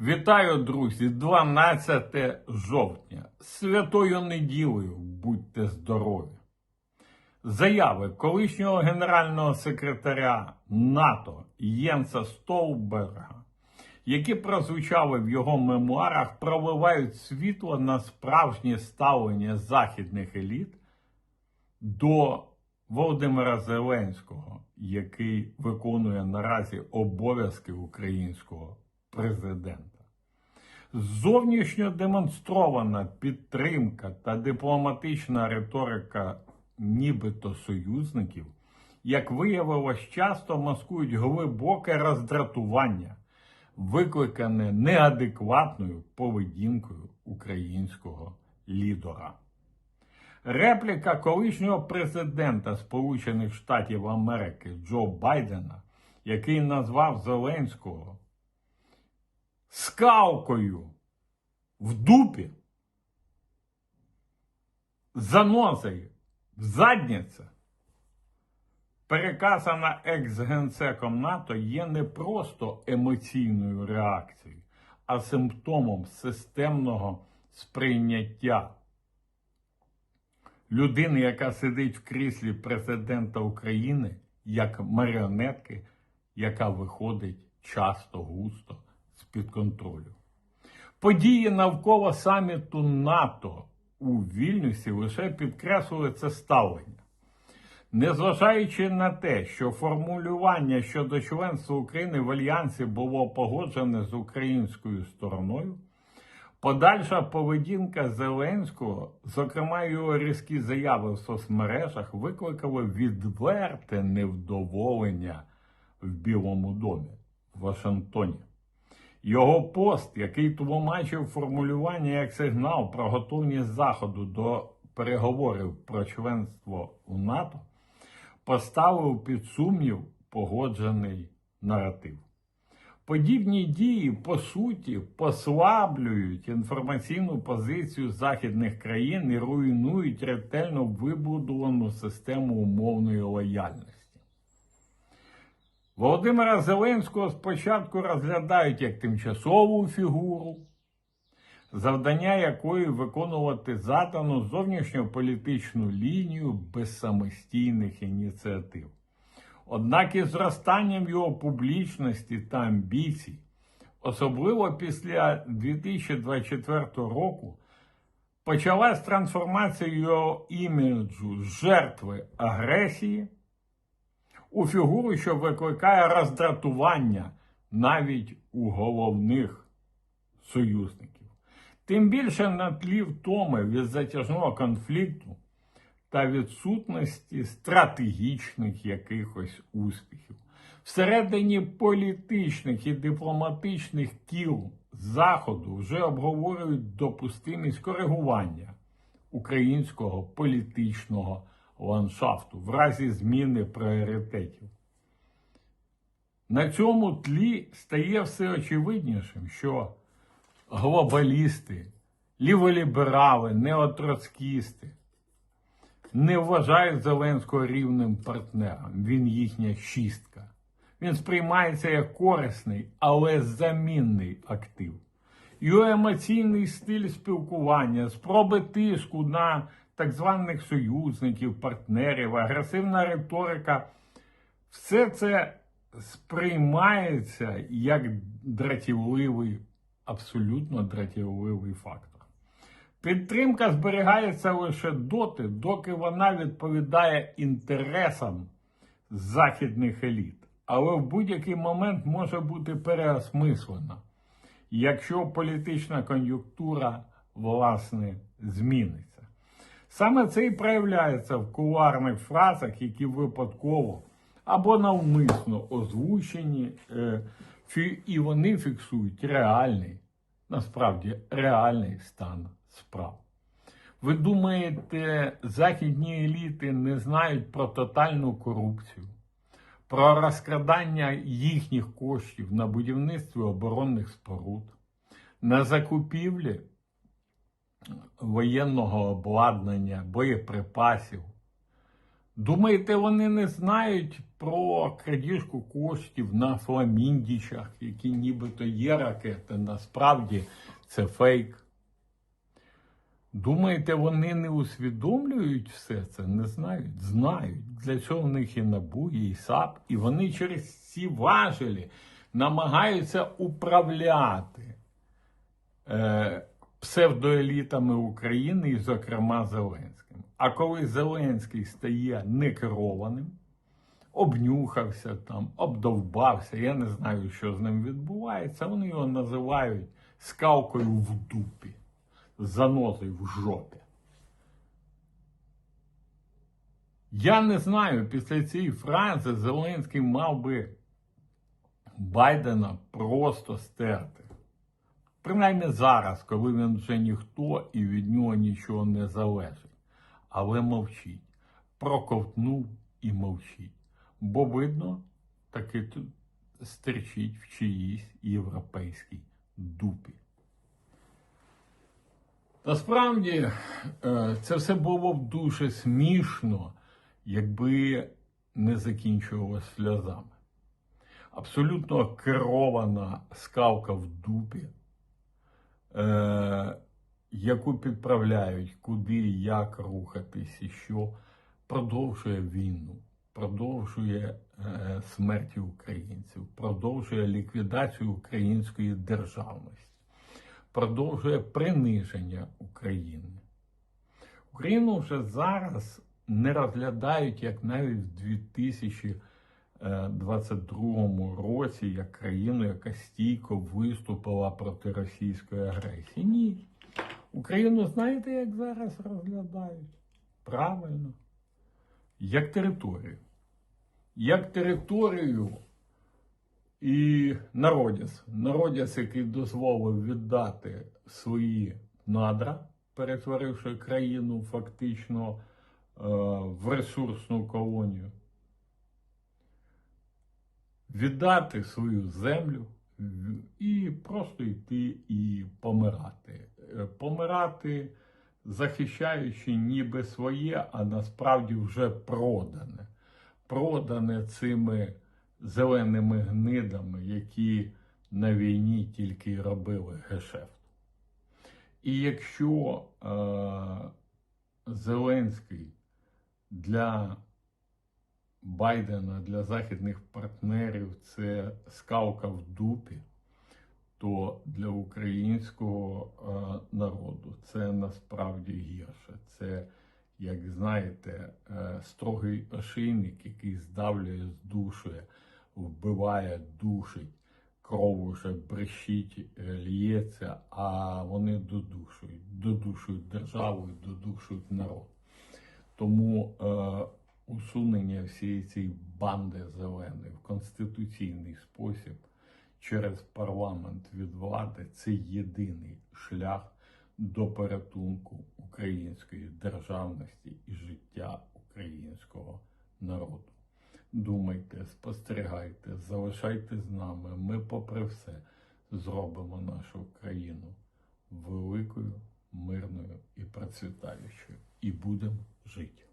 Вітаю, друзі! 12 жовтня. Святою неділею будьте здорові. Заяви колишнього генерального секретаря НАТО Єнса Столберга, які прозвучали в його мемуарах, проливають світло на справжнє ставлення західних еліт до Володимира Зеленського, який виконує наразі обов'язки українського президента. Зовнішньо демонстрована підтримка та дипломатична риторика нібито союзників, як виявилось, часто маскують глибоке роздратування, викликане неадекватною поведінкою українського лідера. Репліка колишнього президента Сполучених Штатів Америки Джо Байдена, який назвав Зеленського скалкою в дупі, занозою в задніце, переказана екс-генсеком НАТО, є не просто емоційною реакцією, а симптомом системного сприйняття. Людини, яка сидить в кріслі президента України, як маріонетки, яка виходить часто густо з-під контролю. Події навколо саміту НАТО у Вільнюсі лише підкреслили це ставлення. Незважаючи на те, що формулювання щодо членства України в Альянсі було погоджене з українською стороною, подальша поведінка Зеленського, зокрема його різкі заяви в соцмережах, викликали відверте невдоволення в Білому домі в Вашингтоні. Його пост, який тлумачив формулювання як сигнал про готовність Заходу до переговорів про членство у НАТО, поставив під сумнів погоджений наратив. Подібні дії, по суті, послаблюють інформаційну позицію західних країн і руйнують ретельно вибудовану систему умовної лояльності. Володимира Зеленського спочатку розглядають як тимчасову фігуру, завдання якої виконувати задану зовнішньополітичну лінію без самостійних ініціатив. Однак із зростанням його публічності та амбіцій, особливо після 2024 року, почалась трансформація його іміджу з жертви агресії у фігуру, що викликає роздратування навіть у головних союзників. Тим більше на тлі втоми від затяжного конфлікту та відсутності стратегічних якихось успіхів. Всередині політичних і дипломатичних кіл Заходу вже обговорюють допустимість коригування українського політичного ландшафту в разі зміни пріоритетів. На цьому тлі стає все очевиднішим, що глобалісти, ліволіберали, неотроцкісти не вважають Зеленського рівним партнером. Він їхня шістка. Він сприймається як корисний, але замінний актив. Його емоційний стиль спілкування, спроби тиску на так званих союзників, партнерів, агресивна риторика, все це сприймається як дратівливий, абсолютно дратівливий фактор. Підтримка зберігається лише доти, доки вона відповідає інтересам західних еліт, але в будь-який момент може бути переосмислена, якщо політична кон'юнктура власне зміниться. Саме це і проявляється в кулуарних фразах, які випадково або навмисно озвучені, е, і вони фіксують реальний, насправді реальний стан справ. Ви думаєте, західні еліти не знають про тотальну корупцію, про розкрадання їхніх коштів на будівництві оборонних споруд, на закупівлі воєнного обладнання, боєприпасів, Думаєте, вони не знають про крадіжку коштів на фламіндічах, які нібито є ракети, насправді це фейк. Думаєте, вони не усвідомлюють все це? Не знають? Знають. Для цього в них і НАБУ, і САП, і вони через ці важелі намагаються управляти е, псевдоелітами України, і, зокрема, Зеленським. А коли Зеленський стає некерованим, обнюхався там, обдовбався, я не знаю, що з ним відбувається, вони його називають скалкою в дупі, занозою в жопі. Я не знаю, після цієї фрази Зеленський мав би Байдена просто стерти. Принаймні зараз, коли він вже ніхто і від нього нічого не залежить. Але мовчить. Проковтнув і мовчить. Бо видно, таки стерчить в чиїсь європейській дупі. Насправді, е, це все було б дуже смішно, якби не закінчувалося сльозами. Абсолютно керована скалка в дупі, е, яку підправляють, куди, як рухатись і що, продовжує війну, продовжує е, смерті українців, продовжує ліквідацію української державності, продовжує приниження України. Україну вже зараз не розглядають як навіть в 2022 році як країну, яка стійко виступила проти російської агресії. Ні. Україну знаєте, як зараз розглядають? Правильно. Як територію. Як територію і народець. Народець, який дозволив віддати свої надра, перетворивши країну фактично е, в ресурсну колонію. Віддати свою землю і просто йти і помирати. Е, Помирати, захищаючи ніби своє, а насправді вже продане. Продане цими зеленими гнидами, які на війні тільки робили гешефт. І якщо е, Зеленський для Байдена, для західних партнерів це скалка в дупі, то для українського е, народу це насправді гірше. Це, як знаєте, е, строгий ошейник, який здавлює, здушує, вбиває, душить, кров уже брещить, е, лється, а вони додушують, додушують державу, додушують народ. Тому е, усунення всієї цієї банди зеленої в конституційний спосіб через парламент від влади це єдиний шлях до порятунку української державності і життя українського народу. Думайте, спостерігайте, залишайте з нами. Ми, попри все, зробимо нашу країну великою, мирною і процвітаючою. І будемо жити.